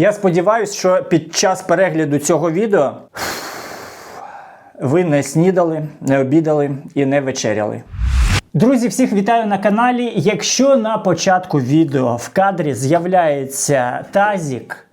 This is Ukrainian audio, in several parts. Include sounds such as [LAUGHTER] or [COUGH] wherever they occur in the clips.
Я сподіваюся, що під час перегляду цього відео ви не снідали, не обідали і не вечеряли. Друзі, всіх вітаю на каналі. Якщо на початку відео в кадрі з'являється тазік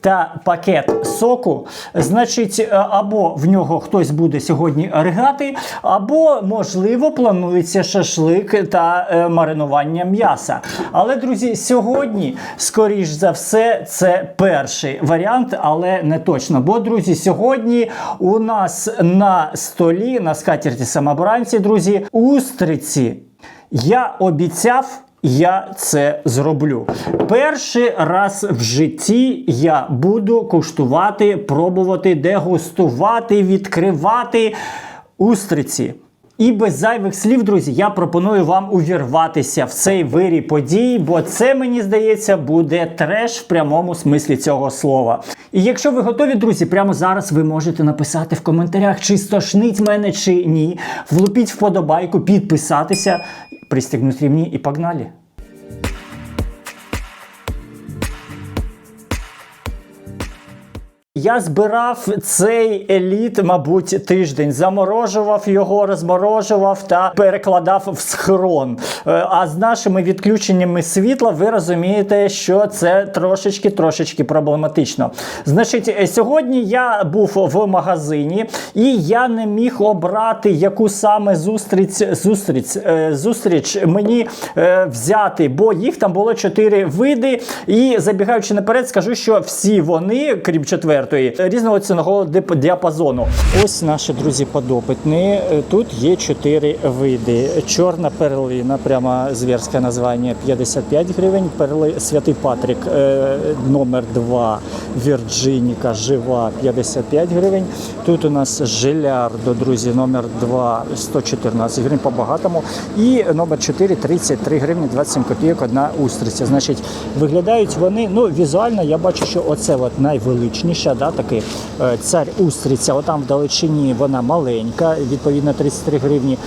та пакет соку, значить, е, або в нього хтось буде сьогодні ригати, або, можливо, планується шашлик та е, маринування м'яса. Але, друзі, сьогодні, скоріш за все, це перший варіант, але не точно. Бо, друзі, сьогодні у нас на столі, на скатерті самобранці, друзі, устриці. Я обіцяв. Я це зроблю. Перший раз в житті я буду куштувати, пробувати, дегустувати, відкривати устриці. І без зайвих слів, друзі, я пропоную вам увірватися в цей вирій подій, бо це, мені здається, буде треш в прямому смислі цього слова. І якщо ви готові, друзі, прямо зараз ви можете написати в коментарях, чи стошнить мене, чи ні. Влупіть вподобайку, підписатися, пристегнуть ремни и погнали. Я збирав цей еліт, мабуть, тиждень. Заморожував його, розморожував та перекладав в схрон. Е, А з нашими відключеннями світла ви розумієте, що це трошечки трошечки проблематично. Значить, е, сьогодні я був в магазині і я не міг обрати, яку саме зустріч зустріч, е, зустріч мені взяти, бо їх там було чотири види. І забігаючи наперед, скажу, що всі вони, крім четвертої, різного цінового діапазону. Ось наші друзі подопитні. Е, Тут є чотири види. Чорна перлина, прямо зверське названня 55 гривень. Перли Святий Патрік е, номер 2 Вірджиніка жива 55 гривень. Тут у нас Желярдо, друзі, номер 2 114 гривень по-багатому. І номер 4 33 гривні 27 копійок одна устриця. Значить, виглядають вони, ну, візуально я бачу, що оце от найвеличніша, да, такий е, цар устриця. Отам в далечині вона маленька, відповідно 33 гривні.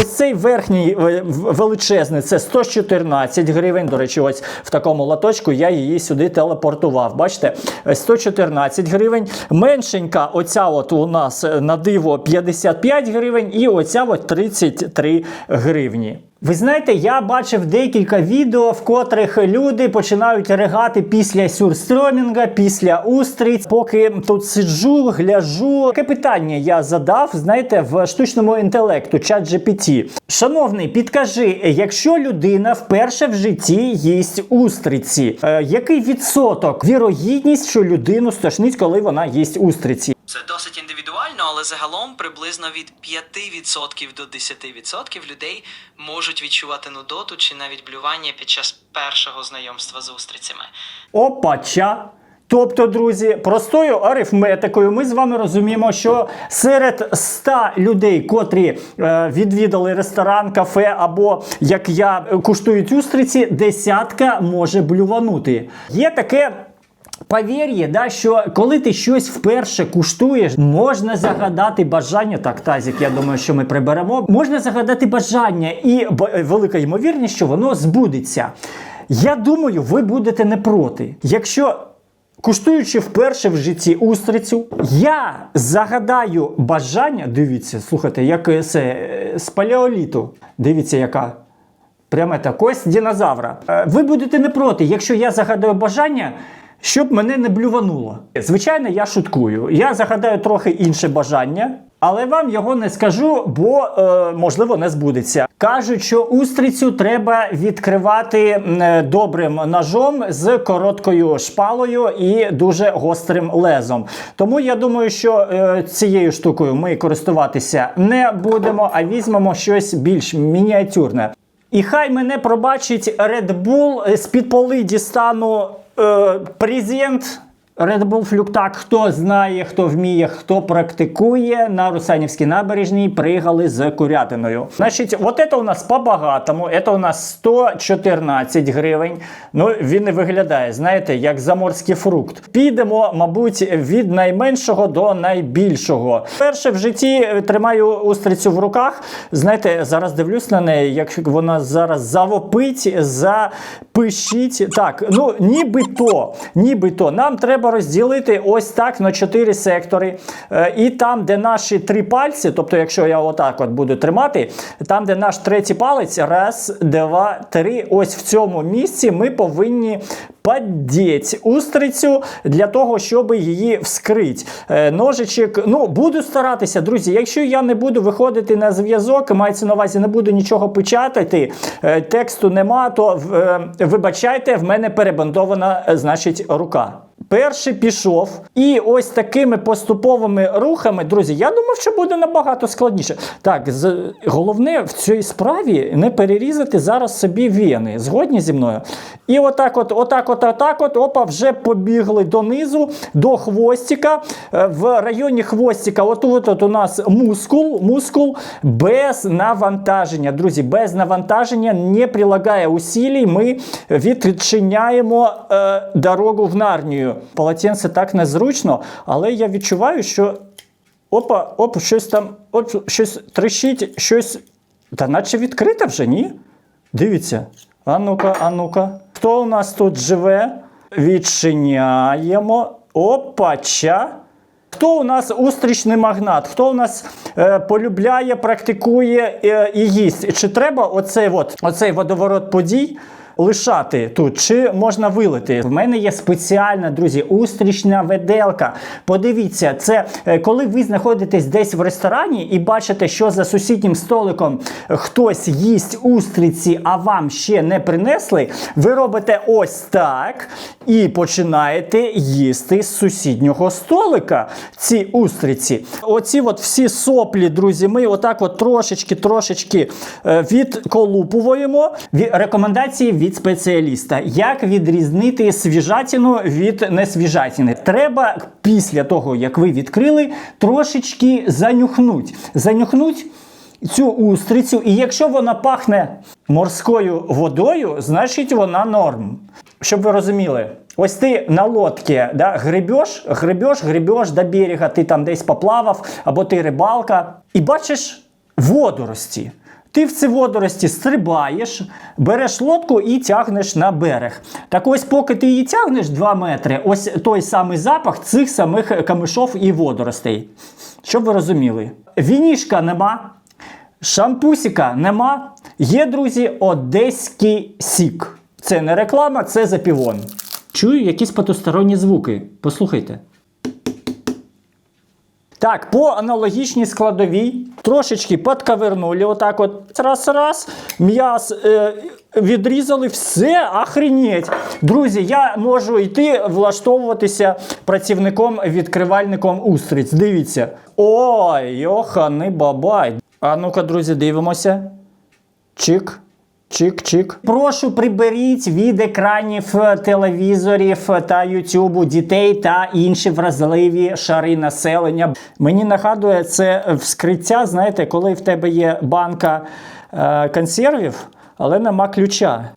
Ось цей верхній е, величезний це 114 гривень. До речі, ось в такому латочку я її сюди телепортував. Бачите, Е, 114 гривень. Меншенька, оця от у нас е, на диво 55 гривень, і оця от 33 гривні. Ви знаєте, я бачив декілька відео, в котрих люди починають ригати після сюрстромінга, після устриць. Поки тут сиджу, гляжу. Таке питання я задав, знаєте, в штучному інтелекту, чат GPT. Шановний, підкажи, якщо людина вперше в житті їсть устриці, е, який відсоток вірогідність, що людину стошнить, коли вона їсть устриці? Це досить індивідуально, але загалом приблизно від 5% до 10% людей можуть відчувати нудоту чи навіть блювання під час першого знайомства з устрицями. Опача. Тобто, друзі, простою арифметикою ми з вами розуміємо, що серед 100 людей, котрі е, відвідали ресторан, кафе або як я куштують устриці, десятка може блюванути. Є таке. Повір'я, да, що коли ти щось вперше куштуєш, можна загадати бажання. Так, тазік, я думаю, що ми приберемо. Можна загадати бажання, і б- велика ймовірність, що воно збудеться. Я думаю, ви будете не проти. Якщо Куштуючи вперше в житті устрицю, я загадаю бажання. Дивіться, слухайте, як е, це е, з палеоліту. Дивіться, яка пряме та кость динозавра. Е, Ви будете не проти, якщо я загадаю бажання, щоб мене не блювануло. Звичайно, я шуткую. Я загадаю трохи інше бажання. Але вам його не скажу, бо е, можливо не збудеться. Кажуть, що устрицю треба відкривати е, добрим ножом з короткою шпалою і дуже гострим лезом. Тому я думаю, що е, цією штукою ми користуватися не будемо, а візьмемо щось більш мініатюрне. І хай мене пробачить Red Bull з під поли дістану е, презент Red Bull флюктак, хто знає, хто вміє, хто практикує на Русанівській набережній пригали з курятиною. Значить, от це у нас по-багатому, це у нас 114 гривень. Ну, він не виглядає, знаєте, як заморський фрукт. Підемо, мабуть, від найменшого до найбільшого. Перше в житті тримаю устрицю в руках. Знаєте, зараз дивлюсь на неї, як вона зараз завопить, запишіть. Так, ну нібито, нібито нам треба розділити ось так на чотири сектори. Е, І там, де наші три пальці, тобто, якщо я отак от буду тримати, там, де наш третій палець, раз, два, три. Ось в цьому місці ми повинні подіть устрицю для того, щоб її вскрити. Е, Ножичок, ну буду старатися, друзі. Якщо я не буду виходити на зв'язок, мається на увазі, не буду нічого печатати, е, тексту нема, то вибачайте, в мене перебандована, значить, рука. Перший пішов, і ось такими поступовими рухами, друзі, я думав, що буде набагато складніше. Так, з, головне в цій справі не перерізати зараз собі вени. Згодні зі мною? І отак, от, отак, от, отак, от, опа, вже побігли донизу, до хвостика. Е, В районі хвостика, отут от у нас мускул, мускул без навантаження. Друзі, без навантаження не прилагає усилій. Ми відчиняємо е, дорогу в нарнію. Полотенце так незручно, але я відчуваю, що опа, оп, щось там, от щось трещить, щось. Та наче відкрите вже, ні? Дивіться. А ну-ка, а ну-ка. Хто у нас тут живе? Відчиняємо. Опача. Хто у нас устрічний магнат? Хто у нас е, полюбляє, практикує е, і їсть? Чи треба оцей, от, оцей водоворот подій лишати тут, чи можна вилити? В мене є спеціальна, друзі, устрічна веделка. Подивіться, це е, коли ви знаходитесь десь в ресторані і бачите, що за сусіднім столиком хтось їсть устриці, а вам ще не принесли, ви робите ось так і починаєте їсти з сусіднього столика ці устриці. Оці от всі соплі, друзі, ми отак от трошечки, трошечки е, відколупуємо. Рекомендації від спеціаліста. Як відрізнити свіжатину від несвіжатини? Треба після того, як ви відкрили, трошечки занюхнуть. Занюхнуть цю устрицю, і якщо вона пахне морською водою, значить вона норм. Щоб ви розуміли, ось ти на лодці да, гребеш, гребеш, гребеш до берега, ти там десь поплавав, або ти рибалка, і бачиш водорості. Ти в ці водорості стрибаєш, береш лодку і тягнеш на берег. Так ось, поки ти її тягнеш 2 метри, ось той самий запах цих самих камишов і водоростей. Щоб ви розуміли, вінішка нема, шампусіка нема. Є, друзі, одеський сік. Це не реклама, це запівон. Чую якісь потусторонні звуки. Послухайте. Так, по аналогічній складовій трошечки підкавернули, отак от раз-раз, м'яс е, відрізали, все, охренеть. Друзі, я можу йти влаштовуватися працівником відкривальником устриць. Дивіться. Ой, йоханий бабай. А ну-ка, друзі, дивимося. Чик. Чик-чик. Прошу приберіть від екранів телевізорів та Ютубу дітей та інші вразливі шари населення. Мені нагадує це вскриття, знаєте, коли в тебе є банка е, консервів, але нема ключа.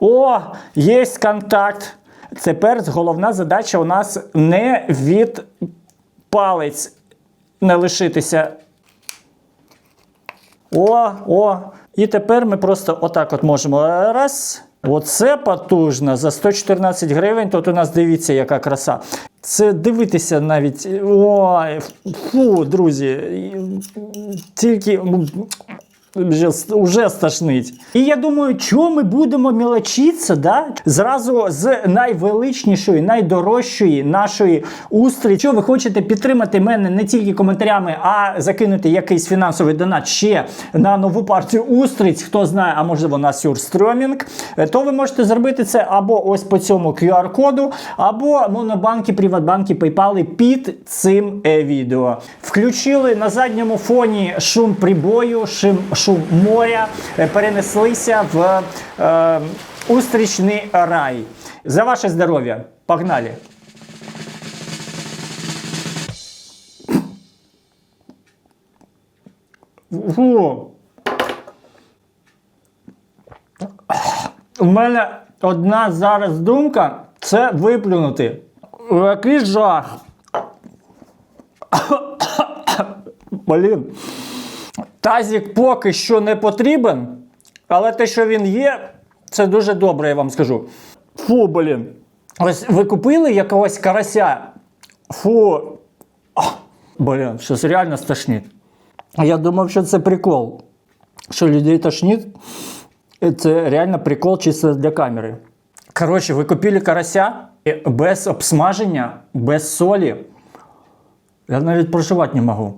О, є контакт. Тепер головна задача у нас не від палець не лишитися о, о. І тепер ми просто отак от можемо. Раз. Оце потужно. За 114 гривень. Тут у нас дивіться, яка краса. Це дивитися навіть. Ой, фу, друзі. Тільки. Вже, уже стошнить. І я думаю, чого ми будемо мілочитися, да? зразу з найвеличнішої, найдорожчої нашої устриці. Якщо ви хочете підтримати мене не тільки коментарями, а закинути якийсь фінансовий донат ще на нову партію устриць, хто знає, а можливо на сюрстрьомінг, е, то ви можете зробити це або ось по цьому QR-коду, або монобанки, приватбанки, PayPal під цим е, відео. Включили на задньому фоні шум прибою, шум, шум моря, е, перенеслися в е, устрічний рай. За ваше здоров'я. Погнали. Фу. У мене одна зараз думка це виплюнути. Який жах. [COUGHS] Блін. Тазік поки що не потрібен, але те, що він є, це дуже добре, я вам скажу. Фу, блін. Ось ви купили якогось карася. Фу. Ах, Блін, щось реально стошнить. Я думав, що це прикол. Що людей тошнить. Це реально прикол чисто для камери. Коротше, ви купили карася без обсмаження, без солі. Я навіть проживати не можу.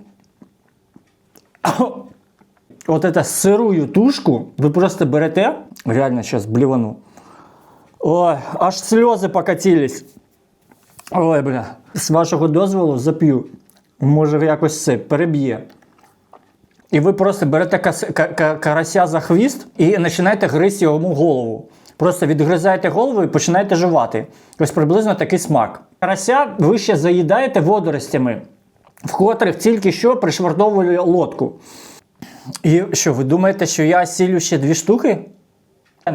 От это сирую тушку ви просто берете, реально зараз блівану. Ой, аж сльози покатились. Ой, бля. З вашого дозволу зап'ю. Може, якось це переб'є. І ви просто берете карася за хвіст і починаєте гризти йому голову. Просто відгризаєте голову і починаєте жувати. Ось приблизно такий смак. Карася ви ще заїдаєте водоростями, в котрих тільки що пришвартовували лодку. І що, ви думаєте, що я сілю ще дві штуки?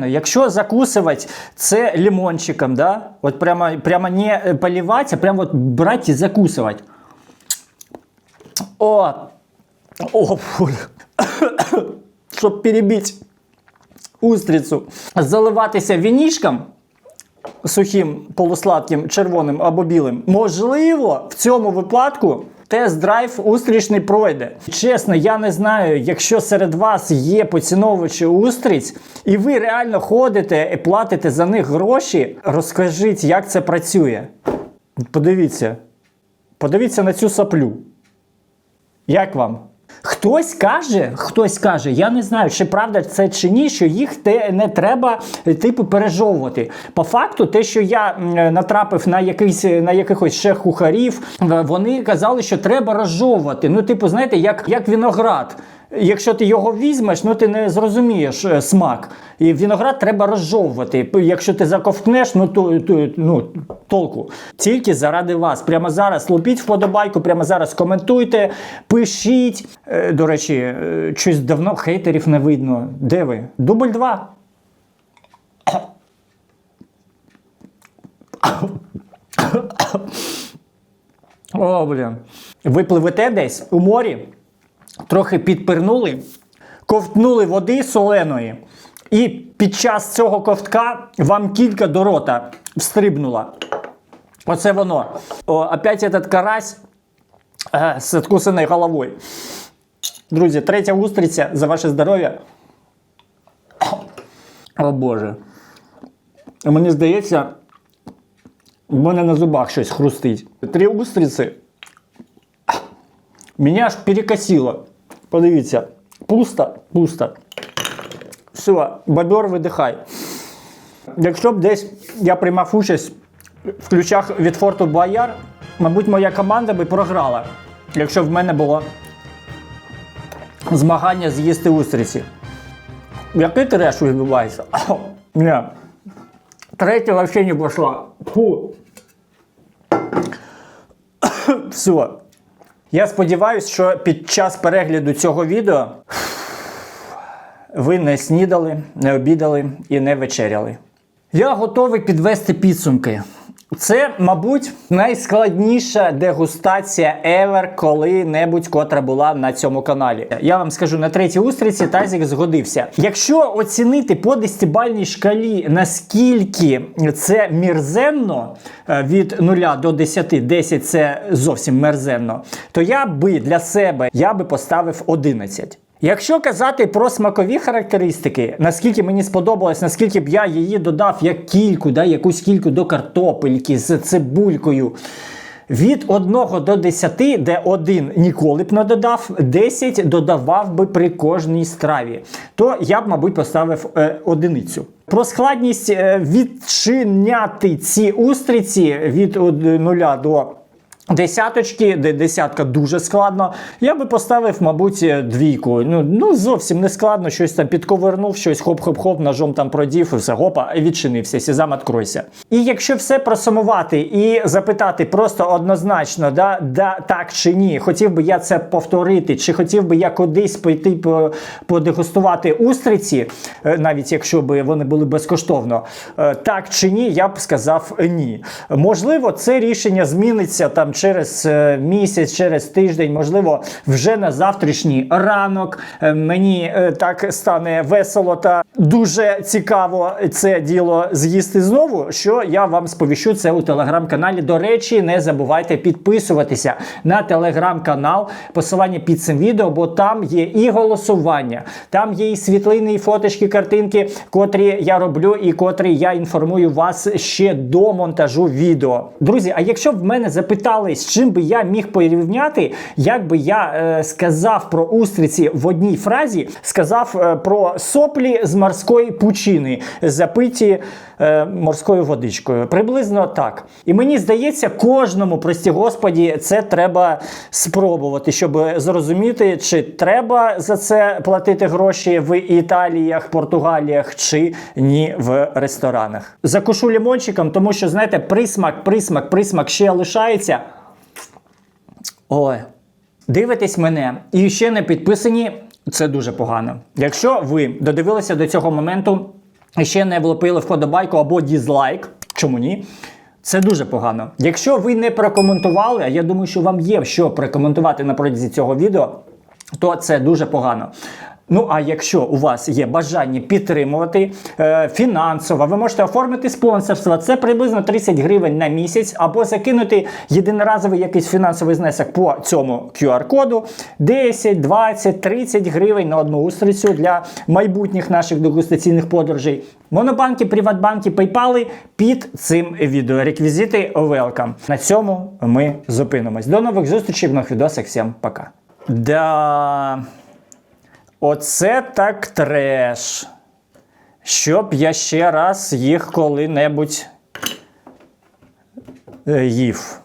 Якщо закусувати це лимончиком, да? от прямо, прямо не е, поливати, а прямо от брати і закусувати. О! О. [COUGHS] Щоб перебити устрицю. Заливатися вінішком сухим, полусладким, червоним або білим. Можливо, в цьому випадку тест-драйв устрічний пройде. Чесно, я не знаю, якщо серед вас є поціновувачі устриць, і ви реально ходите і платите за них гроші, розкажіть, як це працює. Подивіться. Подивіться на цю саплю. Як вам? Хтось каже, хтось каже, я не знаю, чи правда це чи ні, що їх те не треба е, типу пережовувати. По факту, те, що я натрапив на якийсь на якихось ще кухарів, вони казали, що треба розжовувати. Ну, типу, знаєте, як, як виноград. Якщо ти його візьмеш, ну ти не зрозумієш е, смак. І виноград треба розжовувати. Якщо ти заковтнеш, ну то, то ну, толку. Тільки заради вас. Прямо зараз лупіть вподобайку, прямо зараз коментуйте, пишіть. До речі, е, щось давно хейтерів не видно. Де ви? Дубль 2. О, блін. Ви пливете десь у морі, трохи підпирнули, ковтнули води соленої, і під час цього ковтка вам кілька до рота встрибнула. Оце воно. О, опять этот карась е, з откусаною головою. Друзі, третя устриця за ваше здоров'я. О Боже. Мені здається, в мене на зубах щось хрустить. Три устриці. Мене аж перекосило. Подивіться. Пусто, пусто. Все, бобер видихай. Якщо б десь я приймав участь в ключах від форту Бояр, мабуть, моя команда би програла, якщо б в мене було змагання з'їсти устриці. Який треш відбувається? [COUGHS] Ні. Третя взагалі не пішла. Фу. [COUGHS] Все. Я сподіваюся, що під час перегляду цього відео ви не снідали, не обідали і не вечеряли. Я готовий підвести підсумки. Це, мабуть, найскладніша дегустація ever коли-небудь, котра була на цьому каналі. Я вам скажу, на третій устриці тазік згодився. Якщо оцінити по десятибальній шкалі, наскільки це мірзенно е, від 0 до 10, 10 це зовсім мерзенно, то я би для себе я би поставив 11. Якщо казати про смакові характеристики, наскільки мені сподобалось, наскільки б я її додав як кільку, да, якусь кільку до картопельки з цибулькою. Від 1 до 10, де 1 ніколи б не додав, 10 додавав би при кожній страві, то я б, мабуть, поставив е, одиницю. Про складність е, відчиняти ці устриці від 0 до Десяточки, де десятка дуже складно. Я би поставив, мабуть, двійку. Ну, ну зовсім не складно, щось там підковернув, щось хоп-хоп-хоп, ножом там продів, і все, гопа, відчинився, сізам откройся. І якщо все просумувати і запитати просто однозначно, да, да, так чи ні, хотів би я це повторити, чи хотів би я кудись пойти подегустувати устриці, е, навіть якщо б вони були безкоштовно, е, так чи ні, я б сказав ні. Можливо, це рішення зміниться там через е, місяць, через тиждень, можливо, вже на завтрашній ранок. Е, Мені е, так стане весело та дуже цікаво це діло з'їсти знову. Що я вам сповіщу це у телеграм-каналі. До речі, не забувайте підписуватися на телеграм-канал. Посилання під цим відео, бо там є і голосування, там є і світлини, і фоточки, картинки, котрі я роблю, і котрі я інформую вас ще до монтажу відео. Друзі, а якщо б мене запитали, з чим би я міг порівняти, як би я е, сказав про устриці в одній фразі, сказав е, про соплі з морської пучини, запиті е, морською водичкою. Приблизно так. І мені здається, кожному, прості господі, це треба спробувати, щоб зрозуміти, чи треба за це платити гроші в Італіях, Португаліях чи ні в ресторанах. Закушу лімончиком, тому що, знаєте, присмак, присмак, присмак ще лишається. Ой. Дивитесь мене і ще не підписані, це дуже погано. Якщо ви додивилися до цього моменту і ще не влупили вподобайку або дізлайк, чому ні? Це дуже погано. Якщо ви не прокоментували, а я думаю, що вам є що прокоментувати на протязі цього відео, то це дуже погано. Ну, а якщо у вас є бажання підтримувати е, фінансово, ви можете оформити спонсорство. Це приблизно 30 гривень на місяць, або закинути єдиноразовий якийсь фінансовий знесок по цьому QR-коду 10, 20, 30 гривень на одну устрицю для майбутніх наших дегустаційних подорожей. Монобанки, Приватбанки, PayPal під цим відео. Реквізити welcome. На цьому ми зупинимось. До нових зустрічей в нових відосах. Всім пока. Да. Оце так треш. Щоб я ще раз їх коли-небудь е, їв.